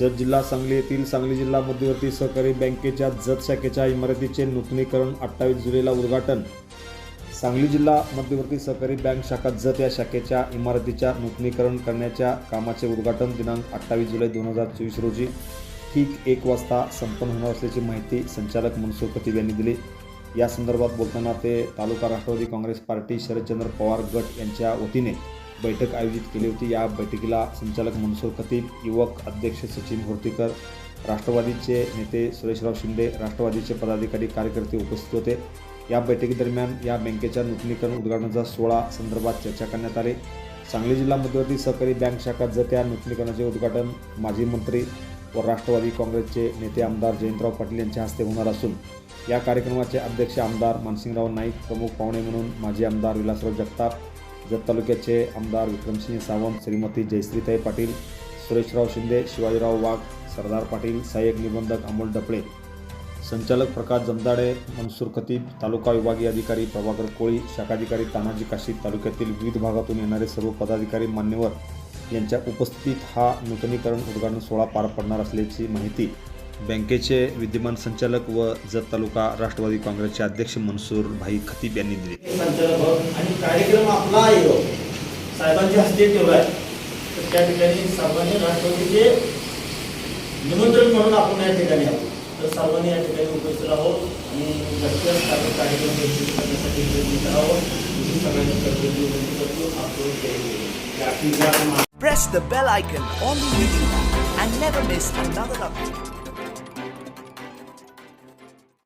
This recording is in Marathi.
जत जिल्हा सांगली येथील सांगली जिल्हा मध्यवर्ती सहकारी बँकेच्या जत शाखेच्या इमारतीचे नूतनीकरण अठ्ठावीस जुलैला उद्घाटन. सांगली जिल्हा मध्यवर्ती सहकारी बँक शाखा जत या शाखेच्या इमारतीच्या नूतनीकरण करण्याच्या कामाचे उद्घाटन दिनांक अठ्ठावीस जुलै दोन हजार चोवीस रोजी. ठीक एक वाजता संपन्न होणार असल्याची माहिती संचालक मनसुख खतीब यांनी दिली. या संदर्भात बोलताना ते तालुका राष्ट्रवादी काँग्रेस पार्टी शरदचंद्र पवार गट यांच्या वतीने बैठक आयोजित केली होती. या बैठकीला संचालक मनसूर खतीब युवक अध्यक्ष सचिन होर्तीकर राष्ट्रवादीचे नेते सुरेशराव शिंदे राष्ट्रवादीचे पदाधिकारी कार्यकर्ते उपस्थित होते. या बैठकीदरम्यान या बँकेच्या नूतनीकरण उद्घाटनाचा सोहळा संदर्भात चर्चा करण्यात आली. सांगली जिल्हा मध्यवर्ती सहकारी बँक शाखा जत्या नूतनीकरणाचे उद्घाटन माजी मंत्री व राष्ट्रवादी काँग्रेसचे नेते आमदार जयंतराव पाटील यांच्या हस्ते होणार असून या कार्यक्रमाचे अध्यक्ष आमदार मानसिंगराव नाईक प्रमुख पाहुणे म्हणून माजी आमदार विलासराव जगताप जत तालुक्याचे आमदार विक्रमसिंह सावंत श्रीमती जयश्रीताई पाटील सुरेशराव शिंदे शिवाजीराव वाघ सरदार पाटील सहाय्यक निबंधक अमोल डपळे. संचालक प्रकाश जमदाडे मनसूर खतीब तालुका विभागीय अधिकारी प्रभाकर कोळी शाखाधिकारी तानाजी काशी तालुक्यातील विविध भागातून येणारे सर्व पदाधिकारी मान्यवर यांच्या उपस्थितीत हा नूतनीकरण उद्घाटन सोहळा पार पडणार असल्याची माहिती बँकेचे विद्यमान संचालक व जत तालुका राष्ट्रवादी काँग्रेसचे अध्यक्ष मनसूर भाई खतीब यांनी दिली. संचालक आणि कार्यक्रम आपला आहे हो. साहेबांच्या हस्ते ठेवला आहे. तर त्या ठिकाणी सर्वांनी राष्ट्रवादीचे निमंत्रण म्हणून आपण या ठिकाणी आहोत. तर सर्वांनी या ठिकाणी उपस्थित राहावं आणि कार्यक्रम यशस्वी करण्यासाठी प्रयत्न करावं ही. सगळ्यांनी कर्तव्य विनंती करतो. आपण जय Hind. Press the bell icon on the YouTube app and never miss another update.